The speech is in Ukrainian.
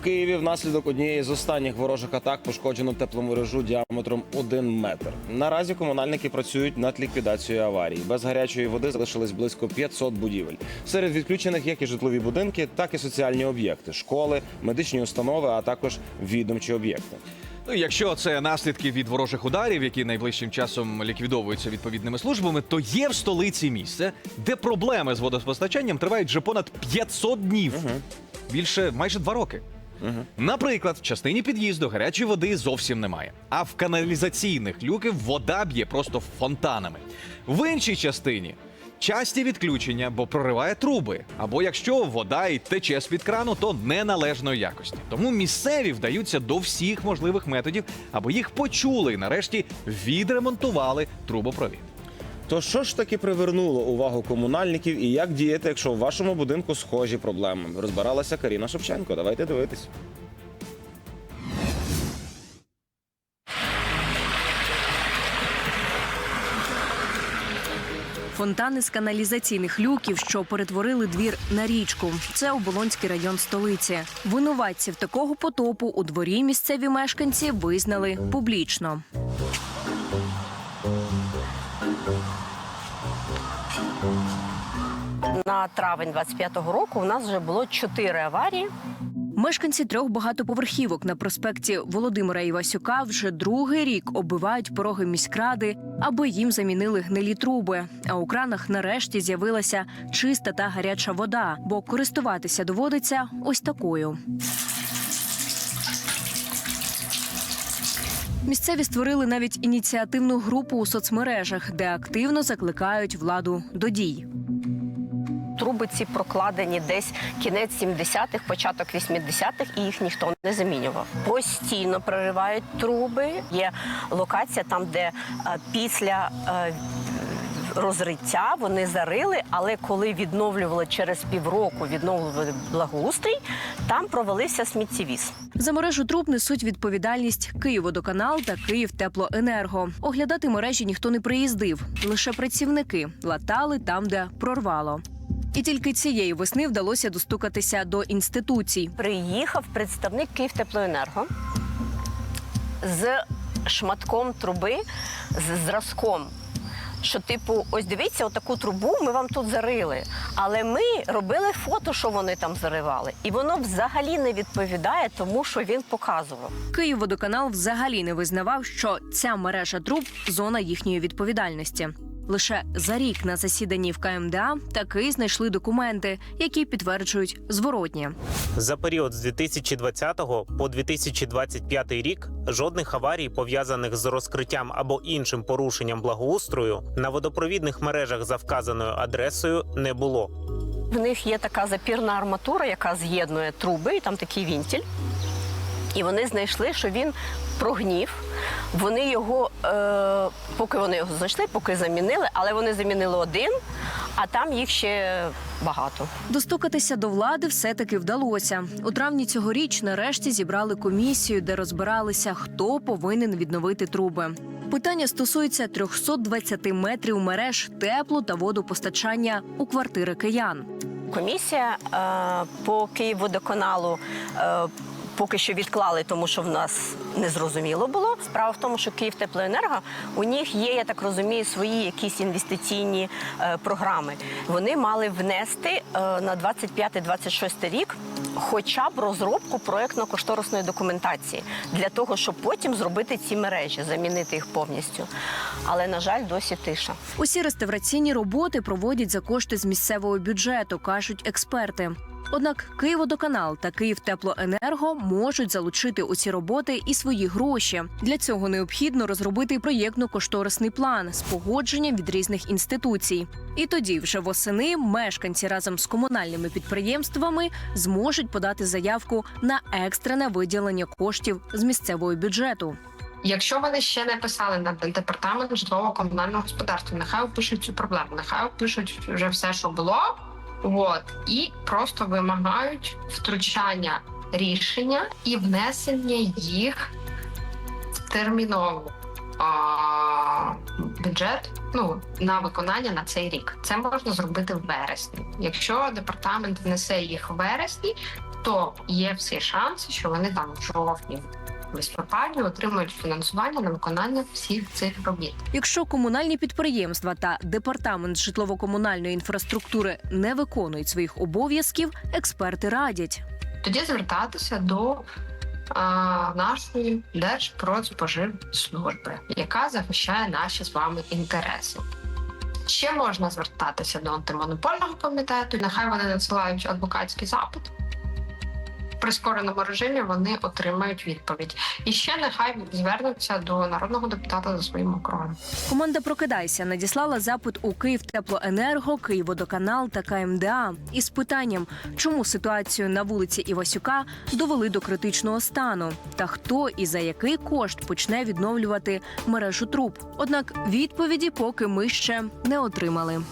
В Києві внаслідок однієї з останніх ворожих атак пошкоджено тепломережу діаметром 1 метр. Наразі комунальники працюють над ліквідацією аварії. Без гарячої води залишилось близько 500 будівель. Серед відключених як і житлові будинки, так і соціальні об'єкти, школи, медичні установи, а також відомчі об'єкти. Ну, якщо це наслідки від ворожих ударів, які найближчим часом ліквідовуються відповідними службами, то є в столиці місце, де проблеми з водопостачанням тривають вже понад 500 днів. Більше майже два роки. Наприклад, в частині під'їзду гарячої води зовсім немає. А в каналізаційних люків вода б'є просто фонтанами. В іншій частині часті відключення, бо прориває труби. Або якщо вода і тече з-під крану, то неналежної якості. Тому місцеві вдаються до всіх можливих методів, аби їх почули і нарешті відремонтували трубопровід. То що ж таки привернуло увагу комунальників і як діяти, якщо в вашому будинку схожі проблеми? Розбиралася Каріна Шевченко. Давайте дивитись. Фонтани з каналізаційних люків, що перетворили двір на річку. Це Оболонський район столиці. Винуватців такого потопу у дворі місцеві мешканці визнали публічно. На травень 25-го року у нас вже було чотири аварії. Мешканці трьох багатоповерхівок на проспекті Володимира Івасюка вже другий рік оббивають пороги міськради, аби їм замінили гнилі труби. А у кранах нарешті з'явилася чиста та гаряча вода, бо користуватися доводиться ось такою. Місцеві створили навіть ініціативну групу у соцмережах, де активно закликають владу до дій. Труби ці прокладені десь кінець 70-х, початок 80-х, і їх ніхто не замінював. Постійно проривають труби. Є локація там, де е, після е, розриття вони зарили, але коли відновлювали через півроку, відновлювали благоустрій, там провалився сміттєвіз. За мережу труб несуть відповідальність Київводоканал та Київтеплоенерго. Оглядати мережі ніхто не приїздив, лише працівники латали там, де прорвало. І тільки цієї весни вдалося достукатися до інституцій. Приїхав представник Київтеплоенерго з шматком труби, з зразком. Що, типу, ось дивіться, отаку трубу ми вам тут зарили. Але ми робили фото, що вони там заривали. І воно взагалі не відповідає тому, що він показував. Київводоканал взагалі не визнавав, що ця мережа труб зона їхньої відповідальності. Лише за рік на засіданні в КМДА таки знайшли документи, які підтверджують зворотнє. За період з 2020 по 2025 рік жодних аварій, пов'язаних з розкриттям або іншим порушенням благоустрою, на водопровідних мережах за вказаною адресою не було. В них є така запірна арматура, яка з'єднує труби, і там такий вінтіль. І вони знайшли, що він прогнів. Вони його, е, поки вони його знайшли, поки замінили, але вони замінили один, а там їх ще багато. Достукатися до влади все-таки вдалося. У травні цьогоріч нарешті зібрали комісію, де розбиралися, хто повинен відновити труби. Питання стосується 320 метрів мереж теплу та водопостачання у квартири киян. Комісія е, по Київводоканалу е, поки що відклали, тому що в нас незрозуміло було. Справа в тому, що Київтеплоенерго у них є, я так розумію, свої якісь інвестиційні е, програми. Вони мали внести е, на 25-26 рік. Хоча б розробку проєктно-кошторисної документації для того, щоб потім зробити ці мережі, замінити їх повністю. Але на жаль, досі тиша. Усі реставраційні роботи проводять за кошти з місцевого бюджету, кажуть експерти. Однак Київводоканал та Київтеплоенерго можуть залучити у ці роботи і свої гроші. Для цього необхідно розробити проєктно-кошторисний план з погодженням від різних інституцій. І тоді, вже восени, мешканці разом з комунальними підприємствами зможуть подати заявку на екстрене виділення коштів з місцевого бюджету. Якщо вони ще не писали на департамент житлово-комунального господарства, нехай опишуть цю проблему, нехай опишуть вже все, що було, от і просто вимагають втручання рішення і внесення їх в термінову а, бюджет ну на виконання на цей рік. Це можна зробити в вересні. Якщо департамент внесе їх в вересні, то є всі шанси, що вони там в жовтні листопаді отримують фінансування на виконання всіх цих робіт. Якщо комунальні підприємства та департамент житлово-комунальної інфраструктури не виконують своїх обов'язків, експерти радять. Тоді звертатися до а, нашої Держпродспоживслужби, яка захищає наші з вами інтереси. Ще можна звертатися до антимонопольного комітету. Нехай вони надсилають адвокатський запит. Прискореному режимі вони отримають відповідь. І ще нехай звернуться до народного депутата за своїм округом. Команда Прокидайся надіслала запит у Київтеплоенерго, Київводоканал та КМДА із питанням, чому ситуацію на вулиці Івасюка довели до критичного стану, та хто і за який кошт почне відновлювати мережу труб. Однак відповіді поки ми ще не отримали.